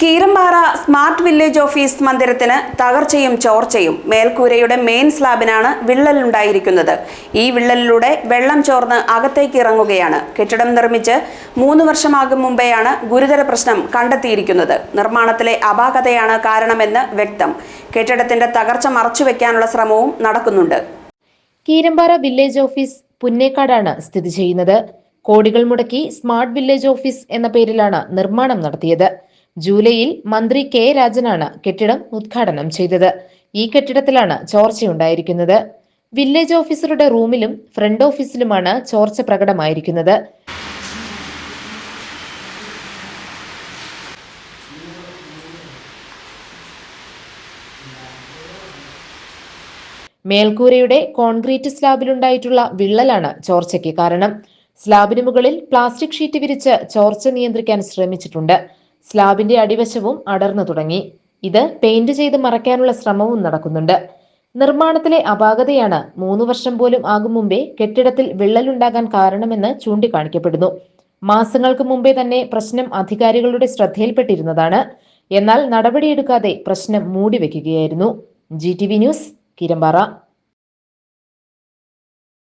Keerampara smart village office മന്ദിരത്തിന് തകർച്ചയും ചോർച്ചയും മേൽക്കൂരയുടെ മെയിൻ സ്ലാബിനാണ് വിള്ളലുണ്ടായിരിക്കുന്നത് ഈ വിള്ളലിലൂടെ വെള്ളം ചോർന്ന് അകത്തേക്ക് ഇറങ്ങുകയാണ്. കെട്ടിടം നിർമ്മിച്ച് മൂന്ന് വർഷമാകും മുമ്പെയാണ് ഗുരുതര പ്രശ്നം കണ്ടെത്തിയിരിക്കുന്നത്. നിർമ്മാണത്തിലെ അപാകതയാണ് കാരണമെന്ന് വ്യക്തം. കെട്ടിടത്തിന്റെ തകർച്ച മറച്ചുവെക്കാനുള്ള ശ്രമവും നടക്കുന്നുണ്ട്. കീരമ്പാറ വില്ലേജ് ഓഫീസ് പുന്നേക്കാടാണ് സ്ഥിതി ചെയ്യുന്നത്. കോടികൾ മുടക്കി സ്മാർട്ട് വില്ലേജ് ഓഫീസ് എന്ന പേരിലാണ് നിർമ്മാണം നടത്തിയത്. ജൂലൈയിൽ മന്ത്രി കെ രാജനാണ് കെട്ടിടം ഉദ്ഘാടനം ചെയ്തത്. ഈ കെട്ടിടത്തിലാണ് ചോർച്ചയുണ്ടായിരിക്കുന്നത്. വില്ലേജ് ഓഫീസറുടെ റൂമിലും ഫ്രണ്ട് ഓഫീസിലുമാണ് ചോർച്ച പ്രകടമായിരിക്കുന്നത്. മേൽക്കൂരയുടെ കോൺക്രീറ്റ് സ്ലാബിലുണ്ടായിട്ടുള്ള വിള്ളലാണ് ചോർച്ചയ്ക്ക് കാരണം. സ്ലാബിന് മുകളിൽ പ്ലാസ്റ്റിക് ഷീറ്റ് വിരിച്ച് ചോർച്ച നിയന്ത്രിക്കാൻ ശ്രമിച്ചിട്ടുണ്ട്. സ്ലാബിന്റെ അടിവശവും അടർന്നു തുടങ്ങി. ഇത് പെയിന്റ് ചെയ്ത് മറയ്ക്കാനുള്ള ശ്രമവും നടക്കുന്നുണ്ട്. നിർമ്മാണത്തിലെ അപാകതയാണ് മൂന്ന് വർഷം പോലും ആകും മുമ്പേ കെട്ടിടത്തിൽ വിള്ളലുണ്ടാകാൻ കാരണമെന്ന് ചൂണ്ടിക്കാണിക്കപ്പെടുന്നു. മാസങ്ങൾക്ക് മുമ്പേ തന്നെ പ്രശ്നം അധികാരികളുടെ ശ്രദ്ധയിൽപ്പെട്ടിരുന്നതാണ്. എന്നാൽ നടപടിയെടുക്കാതെ പ്രശ്നം മൂടിവെക്കുകയായിരുന്നു. G T V news Kirampara.